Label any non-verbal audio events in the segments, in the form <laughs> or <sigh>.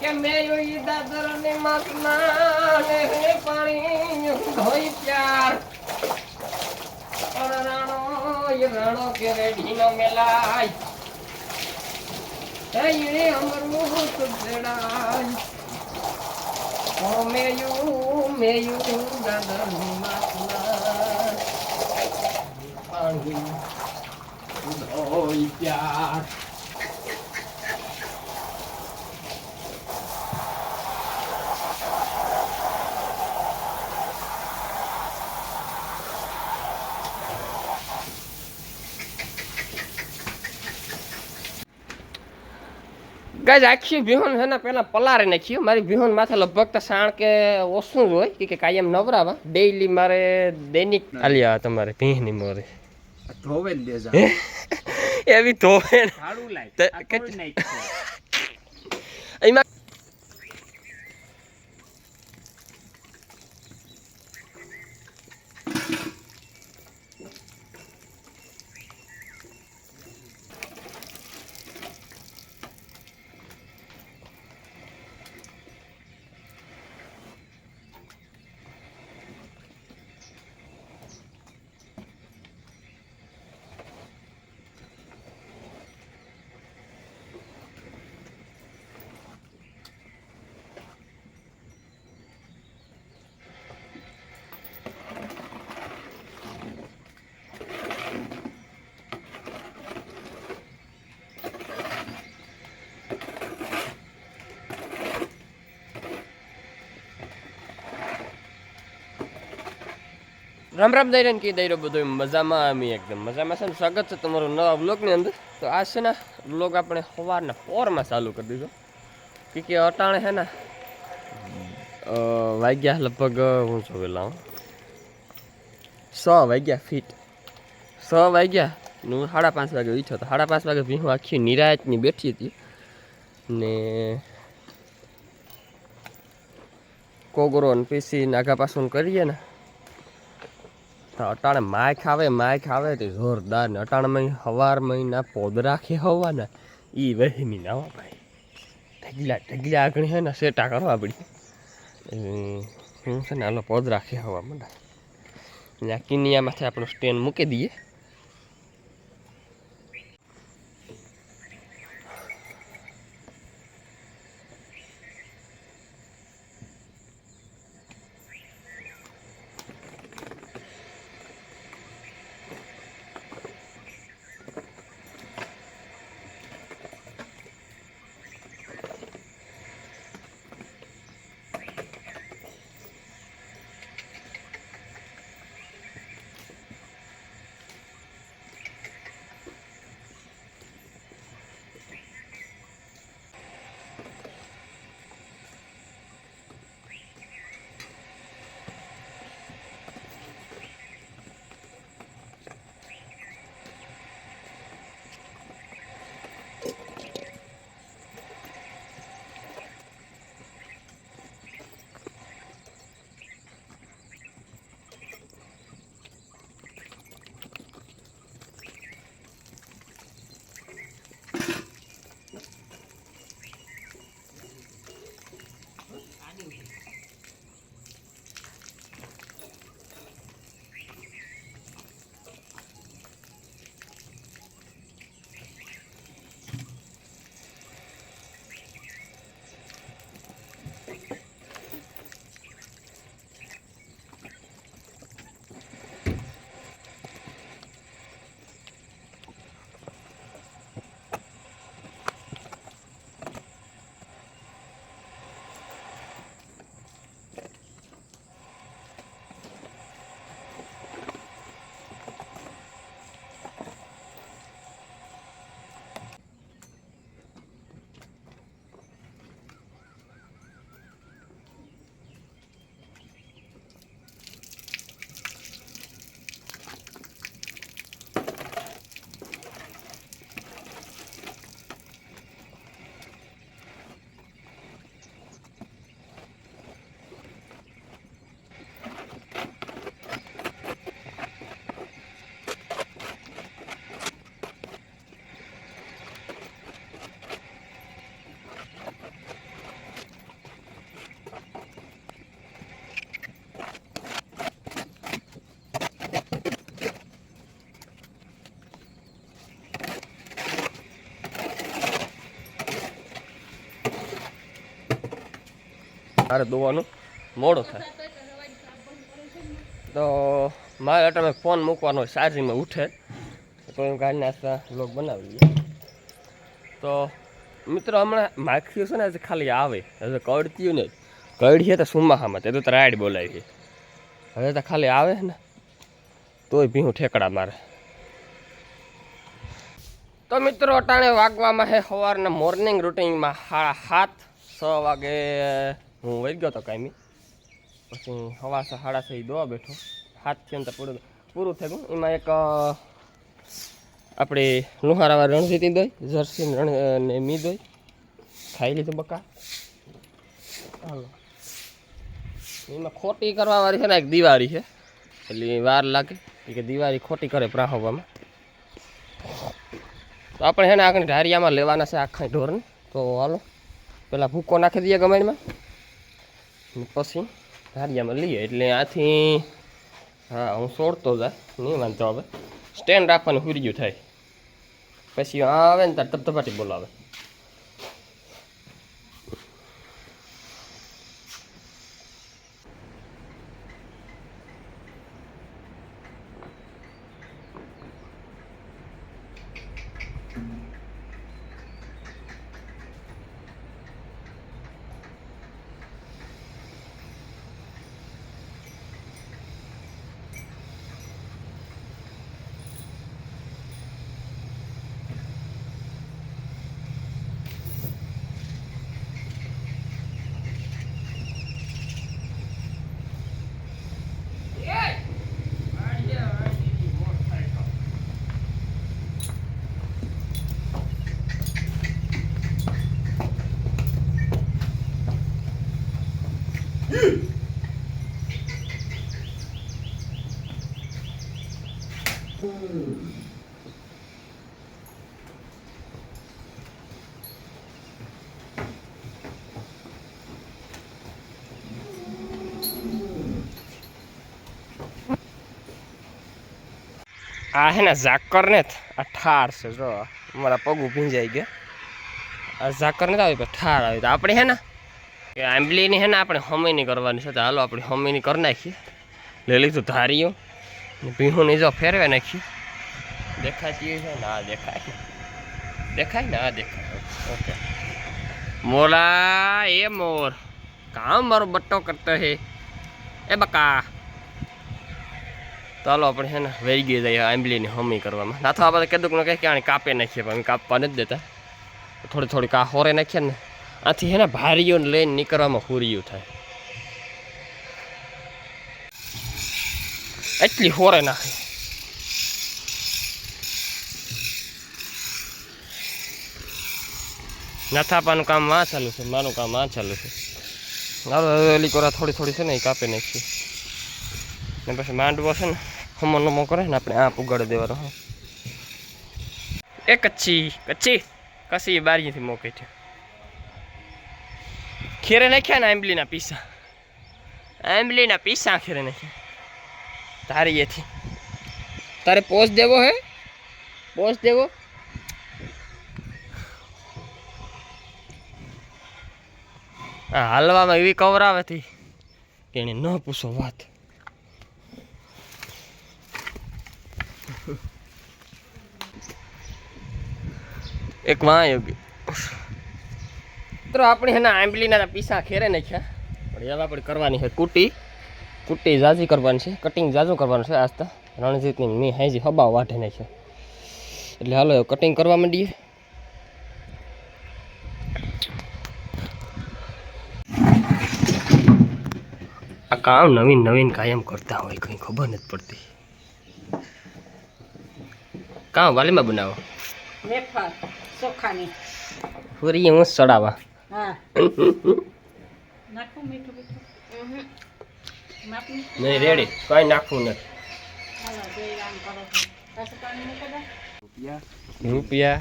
કે મેં ઈ દાદર ને માસના ને પાણી ધોઈ પ્યાર. પણ રાણો એ મેલાય. ઈ અમરું સુધડાય ઓ મેયું મેયું પાણી ધોઈ પ્યાર. ગાય આખી બિહોન છે ને પેલા પલારે નાખ્યું મારી બિહોન માથે લગભગ તો સાણ કે ઓછું જ હોય. કે કાયમ નવરાવા. ડેઈલી મારે દૈનિક આલ્યા તમારે ભીંની મોરે. ધોવે દેજા <laughs> એવી તો રામ રામ દૈરન કી દૈરો બધો મજામાં અમે એકદમ મજામાં છે ને સ્વાગત છે તમારું નવા બ્લોગની અંદર. તો આ છે ને બ્લોગ આપણે સવારના પોરમાં ચાલુ કરી દીધો. કે કે અટાણે છે ને વાગ્યા લગભગ, હું છું લાવું સ વાગ્યા ફીટ સ વાગ્યા હું સાડા પાંચ વાગે ઉઠ્યો તો સાડા પાંચ વાગે હું આખી નિરાયતની બેઠી હતી. ને કોગરો ને પીસી નાગા પાસું કરીએ ને અટાણે માય ખાવે માય ખાવે તે જોરદાર ને અટાણમાં હવાર મહિના પોદરા ખેવાના ઈ વહેમી ના ભાઈ. ઢગલા ઢગલા આગળ હે ને સેટા કરવા પડી. હું છે ને હાલો પોદરા ખેવા મને આ માથે આપણું સ્ટેન્ડ મૂકી દઈએ. મારે દોવાનું. મોડું થાય. તો મારે અટાણે ફોન મૂકવાનો ચાર્જિંગમાં ઉઠે. તો એમ ગાડી લોક બનાવી તો મિત્રો, હમણાં માખીઓ છે ને આજે ખાલી આવે. હજુ કડતીયું ને કડ તો સુમાહામાં. તે તો રાઈડ બોલાવી હવે તો ખાલી આવે ને. તોય ભીહું ઠેકડા મારે. તો મિત્રો, અટાણે વાગવામાં છે સવારના મોર્નિંગ રૂટિનમાં સાડા સાત, છ વાગે. હું વહી ગયો હતો કાયમી. પછી હવા સાડા છ દોવા બેઠો. હાથથી અંતર પૂરું પૂરું થઈ ગયું. એમાં એક આપણે લુહારાવા રણજીતી દોઈ, જર્સી રણ ને મી દોઈ. ખાઈ લીધું બકા. હાલો. એમાં ખોટી કરવાવાળી છે ને, એક દિવાળી છે. એટલે વાર લાગે કે દિવાળી ખોટી કરે પ્રાહવામાં તો આપણે છે ને આગળ ઢારિયામાં લેવાના છે આખા ઢોરને. તો હાલો. પેલા ભૂકો નાખી દઈએ ગમાડીમાં ને પછી ધારિયામાં લઈએ. એટલે આથી, હા, હું છોડતો જાય નહીં વાંધો હવે સ્ટેન્ડ રાખવાનું હુર્યું થાય. પછી આવે ને તાર ધબધબાટી બોલાવે. આ હે ને ઝાકર ને આ ઠાર છે, જો. મારા પગ ભીંજાઈ ગયા. આ ઝાકર ને આવી ઠાર આવી તો આપણે હે ને આંબલી આંબલીની હે ને આપણે હમીની કરવાની છે. તો હાલો, આપણે હમીની કરી નાખીએ. લઈ લીધું ધારીયું. ને ભીહું જો ફેરવે નાખી. દેખાતી છે ના દેખાય. દેખાય ના દેખાય. ઓકે. મોલા, એ મોર. કામ મારો બટ્ટો કરતો હે. એ બકા. ચાલો આપણે છે ને વેરી ગઈ જાય આંબલીની હમી કરવામાં. ના તો આપણે કીધું કે કંઈ આને કાપે નાખીએ, પણ કાપવા નથી દેતા. થોડી થોડીક આ હોરે નાખીએ ને. આથી છે ને ભારીઓને લઈને નીકળવામાં હુરિયું થાય. એટલી હોરે નાખે. નાથાપાનું કામમાં ચાલુ છે, મારું કામમાં ચાલુ છે. હવે કોરા થોડી થોડી છે ને એ કાપી નાખીએ. ને પછી માંડવો છે ને હમો નમો કરે ને, આપણે આપ ઉગાડી દેવાનો, હા. એ કચ્છી કચ્છી કસી બારીથી મોકલી છે. ખીરે નાખ્યા ને આંબલીના પીસા. આંબલીના પીસા ખીરે નાખ્યા. તારી એથી તારે પોસ દેવો હે? પોસ દેવો. હાલવામાં એવી કવરાવે હતી કે એને ન પૂછો વાત. એક વાં યોગી મિત્રો, આપણે એના આંબલીના પીસા ખેરે નાખ્યા. પણ એવા આપણે કરવાની છે કુટી. કુટી જાજી કરવાની છે કટિંગ જાજુ કરવાનું છે આસ્તા રણજીતની મેં હાજી હબા વાઢે છે. એટલે હાલો કટિંગ કરવા માંડીએ. આ કામ નવીન નવીન કાયમ કરતા હોય કંઈ ખબર નથી પડતી. કામ વાલીમાં બનાવો? વેફર ચોખાની. પૂરી હું સડાવા. હા. નાખું મીઠું મીઠું. નહીં રેડી કઈ નાખવું નથી. રૂપિયા.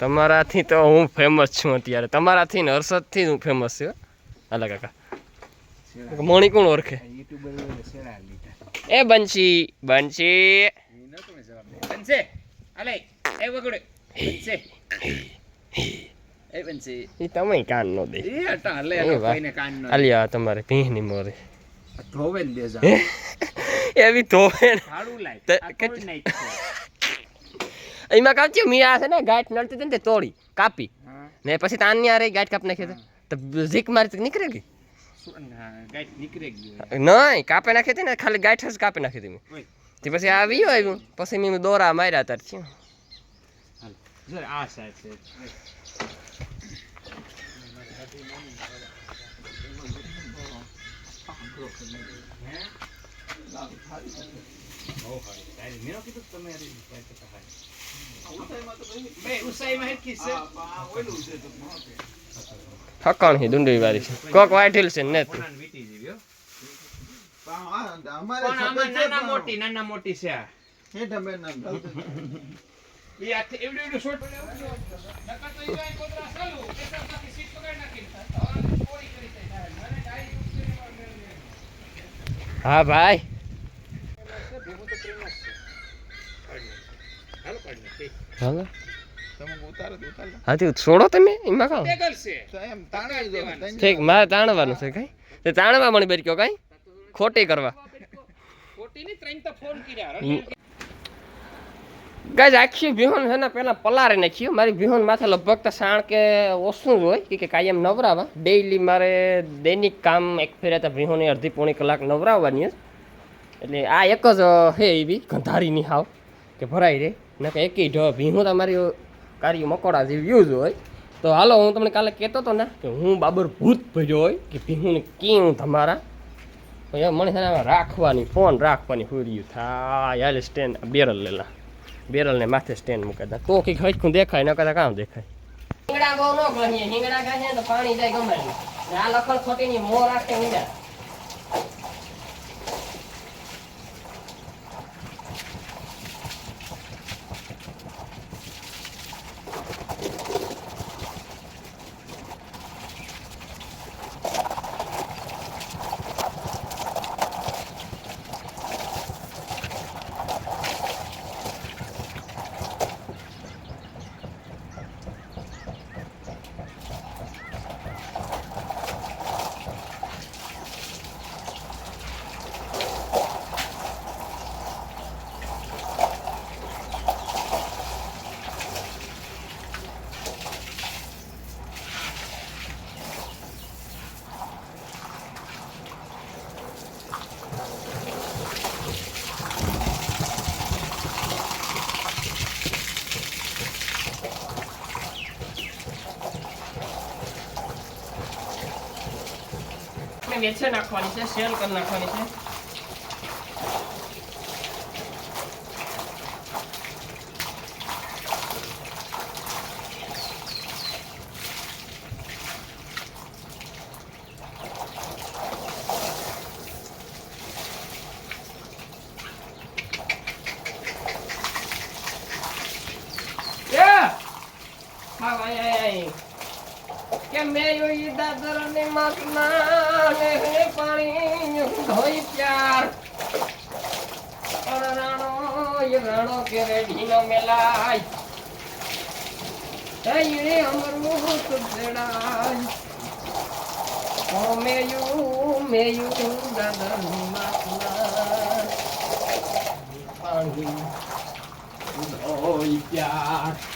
તમારાથી તો હું ફેમસ છું અત્યારે. તમારાથી ને હર્ષદથી હું ફેમસ છું હાલા કાકા. મણી કોણ ઓળખે? યુટ્યુબર શેરા લીધા એ અલે પણ એ તમે કાન નો દે. કોઈને કાન ન તમારે મોરે. ધોવે ને દેજા એવી ધોવેન હાડું લાય. આ. એમાં કામ થયું મેં આ છે ને ગાંઠ નડતી હતી ને તે તોડી કાપી. ને પછી તાન્યા રહી ગાંઠ કાપી નાખી તો ઝીક મારી નીકળે ગઈ? નહીં કાપી નાખી હતી ને ખાલી ગાંઠ જ કાપી નાખી હતી તે પછી આવી આવ્યું. પછી મેં દોરા માર્યા તાર છે આ સાહેબ છે. ઠકાણ હી ડુંડી વાળી છે. કોક વાઠેલ છે ને તું. નાના મોટી નાના મોટી છે આ. ઈ આથી એવડું એવડું શોર્ટ નકર તો ઈ કોતરા ચાલુ કેસર નાખી સીટ પકડી નાખી હવે પોરી કરી દે મને ડાયરી ઉતરી હા ભાઈ હાલો કાઢ નાખી હાલો. તમે ઉતારો તો ઉતારો હાથી છોડો તમે એમાં દો ઠીક મારે તાણવાનું છે કઈ. તે તાણવા મળી બેર કયો કઈ? ખોટી કરવા. ખોટી ની ત્રણ તો ફોન કર્યા. ગાજ આખી બિહોન છે ને પેલા પલારે નાખ્યું મારી બિહોન માથે લગભગ તો સાણ કે ઓછું જ હોય કે કે કાયમ નવરાવા. ડેઈલી મારે દૈનિક કામ એક ફેરે તો વિહોની અડધી પોણી કલાક નવરાવવાની એટલે આ એક જ હે એવી ગંધારીની હાવ કે ભરાઈ રહે ને કે એકેય ઢ ભીનું તમારી કાર્ય મકોડા જેવી યુઝ હોય તો હાલો, હું તમને કાલે કહેતો હતો ને કે હું બાબર ભૂત ભર્યો હોય કે ભીહુંને કેવું તમારા. તો મને છે રાખવાની, ફોન રાખવાની ફૂર્યું થાય, હાલ સ્ટેન્ડ બેરલ લેલા બેરલ ને માથે સ્ટેન્ડ મૂકે તો કંઈક હજકું દેખાય, ન કદાચ કામ દેખાય. હિંગડા બહુ ન ગણીએ હિંગડા ગાશે તો પાણી જાય ગમે આ લખણ ખોટી ની મોં રાખે હિંગડા આપણે વેચે નાખવાની છે સેલ કરી નાખવાની છે Yeah! હા ભાઈ કે મેં યો ઈ દાદર ને માતના ને હે પાણી ધોઈ મેયુ મેયુ દાદર ને પાણી ધોઈ પ્યાર.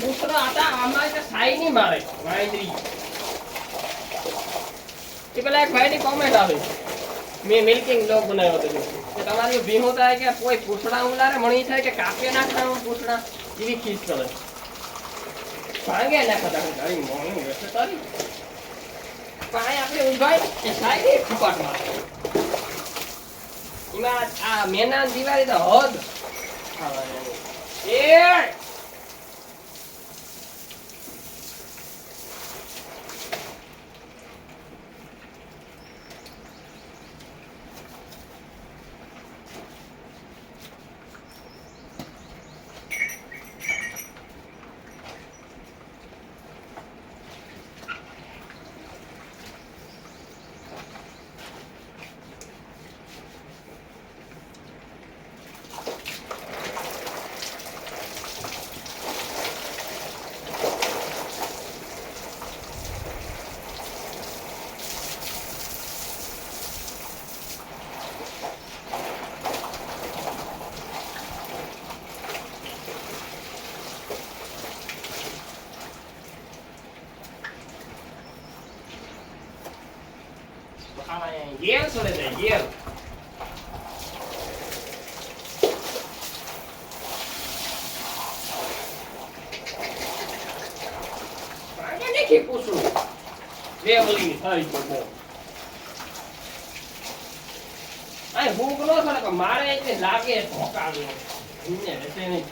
કૂતરો આટા આમાં તો સાઈ નહીં મારે વાંદરી એ પેલા એક ભાઈની કોમેન્ટ આવી મેં મિલ્કિંગ બ્લોગ બનાવ્યો હતો કે તમારી ભીમો થાય કે કોઈ પૂછડા ઉલારે મણી થાય કે કાપી નાખવાનું પૂછડા? એવી ખીસ કરે ભાંગે નાખો તમે તારી મોણી વેસે તારી. પાણી આપણે ઊંઘાય એ સાઈ નહીં ફૂપાટ મારે એમાં આ મેના દિવાળી તો હદ. ખાવાની. એ છે ગેર ભાંગે નાખી પૂછડું. બે ઓલી થઈ તો બહુ. આય ભૂખ નો પણ મારે એટલે લાગે એમને રહેશે નહીં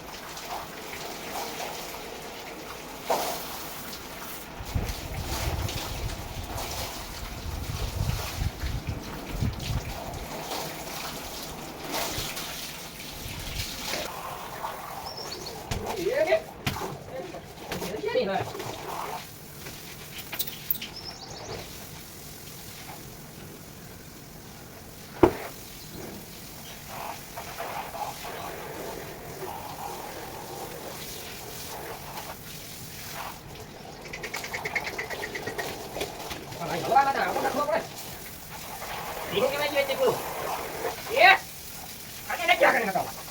la.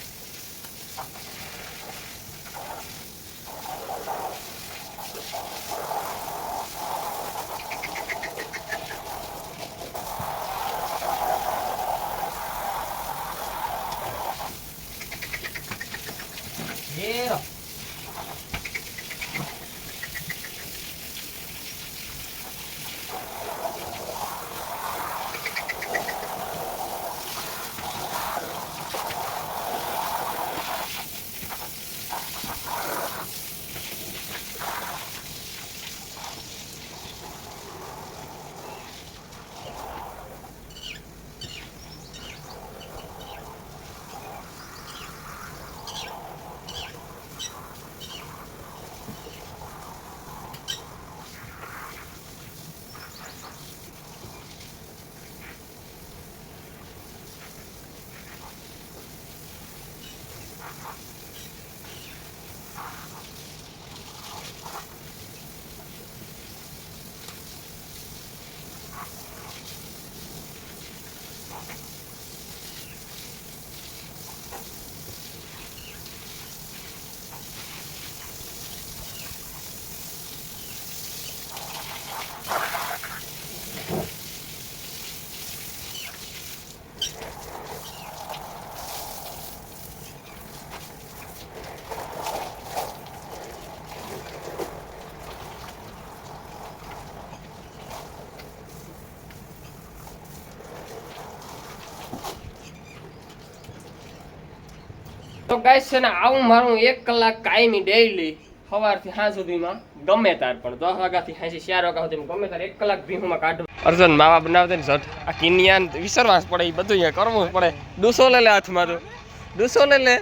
ગાઈસ, છે ને, આવું મારું એક કલાક કાયમી ડેઈલી સવારથી સાંજ સુધીમાં ગમે તાર પણ. દસ વાગ્યાથી સાંજે ચાર વાગ્યા સુધી ગમે તાર એક કલાક ભીહુમાં કાઢું. અર્જુન બાપ બનાવતા ને ઝટ. આ કિનિયાન વિસરવા જ પડે એ બધું અહીંયા કરવું પડે. ડૂસો લે લે હાથમાં તો. ડૂસો લે લે.